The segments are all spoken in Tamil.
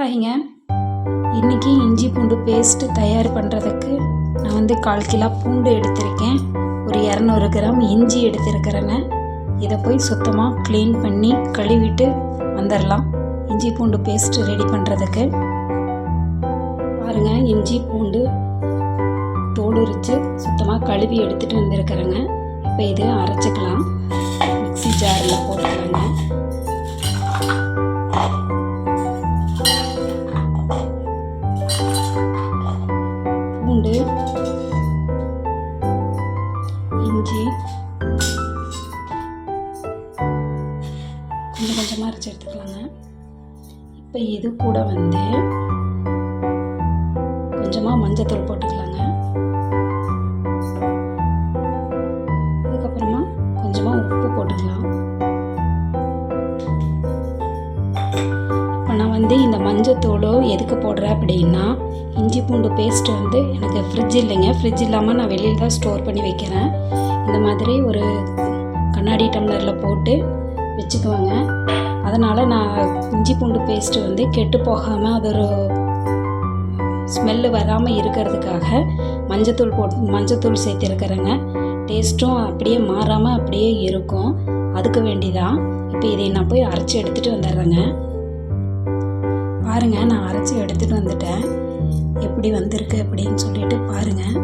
ஹாய்ங்க இன்றைக்கி இஞ்சி பூண்டு பேஸ்ட்டு தயார் பண்ணுறதுக்கு நான் வந்து கால் கிலோ பூண்டு எடுத்திருக்கேன். ஒரு இரநூறு கிராம் இஞ்சி எடுத்திருக்கிறேங்க. இதை போய் சுத்தமாக க்ளீன் பண்ணி கழுவிட்டு வந்துடலாம் இஞ்சி பூண்டு பேஸ்ட்டு ரெடி பண்ணுறதுக்கு பாருங்கள் இஞ்சி பூண்டு தோடு உரித்து சுத்தமாக கழுவி எடுத்துகிட்டு வந்திருக்கிறேங்க. இப்போ இது அரைச்சிக்கலாம். பூண்டு இஞ்சி கொஞ்சம் கொஞ்சமாக அரைச்சி எடுத்துக்கலாங்க. இப்போ இது கூட வந்து கொஞ்சமாக மஞ்சத்தூள் போட்டுக்கலாங்க. வந்து இந்த மஞ்சத்தூளோ எதுக்கு போடுறேன் அப்படின்னா இஞ்சி பூண்டு பேஸ்ட் வந்து எனக்கு ஃப்ரிட்ஜ் இல்லைங்க. ஃப்ரிட்ஜ் இல்லாமல் நான் வெளியில் தான் ஸ்டோர் பண்ணி வைக்கிறேன். இந்த மாதிரி ஒரு கண்ணாடி டம்ளரில் போட்டு வச்சுக்குவேங்க. அதனால் நான் இஞ்சி பூண்டு பேஸ்ட்டு வந்து கெட்டு போகாமல் அது ஒரு ஸ்மெல்லு வராமல் இருக்கிறதுக்காக மஞ்சத்தூள் போட்டு மஞ்சத்தூள் சேர்த்துருக்குறேங்க. டேஸ்ட்டும் அப்படியே மாறாமல் அப்படியே இருக்கும். அதுக்கு வேண்டி தான் இப்போ இதை நான் போய் அரைச்சி எடுத்துகிட்டு வந்துடுறேங்க. பாருங்கள் நான் அரைச்சி எடுத்துகிட்டு வந்துட்டேன். எப்படி வந்திருக்கு அப்படின்னு சொல்லிட்டு பாருங்கள்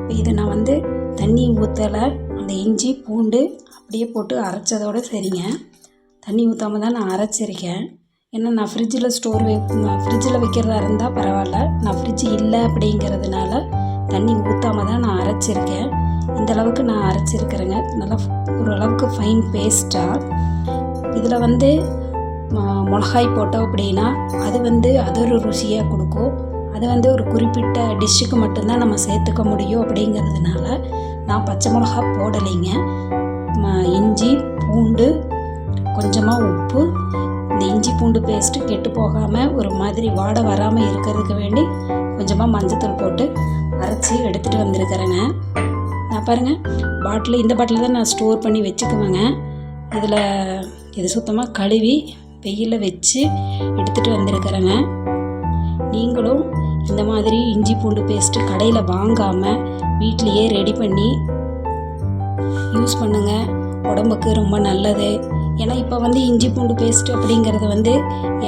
இப்போ இதை நான் வந்து தண்ணி ஊற்றலை அந்த இஞ்சி பூண்டு அப்படியே போட்டு அரைச்சதோட சரிங்க. தண்ணி ஊற்றாம தான் நான் அரைச்சிருக்கேன். ஏன்னா நான் ஃப்ரிட்ஜில் ஸ்டோர் வை ஃப்ரிட்ஜில் வைக்கிறதா இருந்தால் பரவாயில்ல. நான் ஃப்ரிட்ஜ் இல்லை அப்படிங்கிறதுனால தண்ணி ஊற்றாம தான் நான் அரைச்சிருக்கேன். இந்த அளவுக்கு நான் அரைச்சிருக்கிறேங்க. நல்லா ஓரளவுக்கு ஃபைன் பேஸ்ட்டாக இதில் வந்து மிளகாய் போட்டோம் அப்படின்னா அது வந்து அது ஒரு ருசியாக கொடுக்கும். அது வந்து ஒரு குறிப்பிட்ட டிஷ்ஷுக்கு மட்டும்தான் நம்ம சேர்த்துக்க முடியும் அப்படிங்கிறதுனால நான் பச்சை மிளகா போடலைங்க. இஞ்சி பூண்டு கொஞ்சமாக உப்பு. இந்த இஞ்சி பூண்டு பேஸ்ட்டு கெட்டு போகாமல் ஒரு மாதிரி வாடை வராமல் இருக்கிறதுக்கு வேண்டி கொஞ்சமாக மஞ்சத்தூள் போட்டு அரைச்சி எடுத்துகிட்டு வந்திருக்கிறேங்க. நான் பாருங்கள் பாட்டில் இந்த பாட்டில் தான் நான் ஸ்டோர் பண்ணி வச்சுக்குவேங்க. இதில் இது சுத்தமாக கழுவி வெயிலில் வச்சு எடுத்துகிட்டு வந்திருக்கிறேங்க. நீங்களும் இந்த மாதிரி இஞ்சி பூண்டு பேஸ்ட்டு கடையில் வாங்காமல் வீட்லேயே ரெடி பண்ணி யூஸ் பண்ணுங்கள் உடம்புக்கு ரொம்ப நல்லது. ஏன்னா இப்போ வந்து இஞ்சி பூண்டு பேஸ்ட் அப்படிங்கிறது வந்து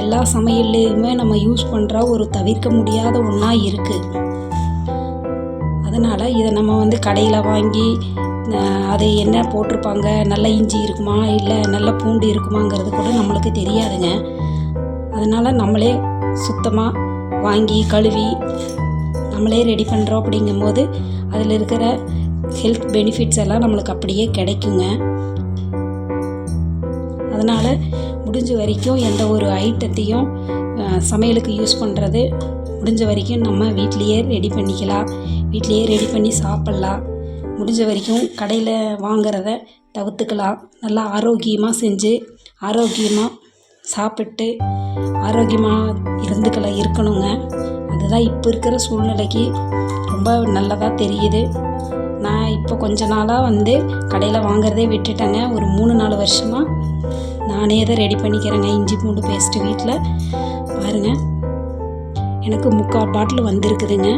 எல்லா சமையல்லையுமே நம்ம யூஸ் பண்ணுற ஒரு தவிர்க்க முடியாத ஒன்றா இருக்குது அதனால் இதை நம்ம வந்து கடையில் வாங்கி அது என்ன போட்டிருப்பாங்க? நல்ல இஞ்சி இருக்குமா? இல்லை நல்ல பூண்டு இருக்குமாங்கிறது கூட நம்மளுக்கு தெரியாதுங்க. அதனால் நம்மளே சுத்தமாக வாங்கி கழுவி நம்மளே ரெடி பண்ணுறோம் அப்படிங்கும்போது அதில் இருக்கிற ஹெல்த் பெனிஃபிட்ஸ் எல்லாம் நம்மளுக்கு அப்படியே கிடைக்குங்க. அதனால் முடிஞ்ச வரைக்கும் எந்த ஒரு ஐட்டத்தையும் சமையலுக்கு யூஸ் பண்ணுறது முடிஞ்ச வரைக்கும் நம்ம வீட்லேயே ரெடி பண்ணிக்கலாம். வீட்லேயே ரெடி பண்ணி சாப்பிட்லாம். முடிஞ்ச வரைக்கும் கடையில் வாங்கிறத தவிர்த்துக்கலாம். நல்லா ஆரோக்கியமாக செஞ்சு ஆரோக்கியமாக சாப்பிட்டு ஆரோக்கியமாக இருந்துக்கலாம் இருக்கணுங்க. அதுதான் இப்போ இருக்கிற சூழ்நிலைக்கு ரொம்ப நல்லதாக தெரியுது. நான் இப்போ கொஞ்ச நாளாக வந்து கடையில் வாங்குறதே விட்டுட்டேங்க. ஒரு மூணு நாலு வருஷமாக நானே தான் ரெடி பண்ணிக்கிறேங்க. இஞ்சி பூண்டு பேஸ்ட்டு வீட்டில் பாருங்கள் எனக்கு முக்கால் பாட்டில் வந்திருக்குதுங்க.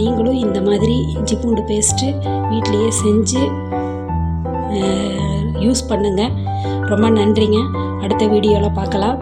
நீங்களும் இந்த மாதிரி இஞ்சி பூண்டு பேஸ்ட்டு வீட்டிலையே செஞ்சு யூஸ் பண்ணுங்கள் ரொம்ப நன்றிங்க. அடுத்த வீடியோவில் பார்க்கலாம்.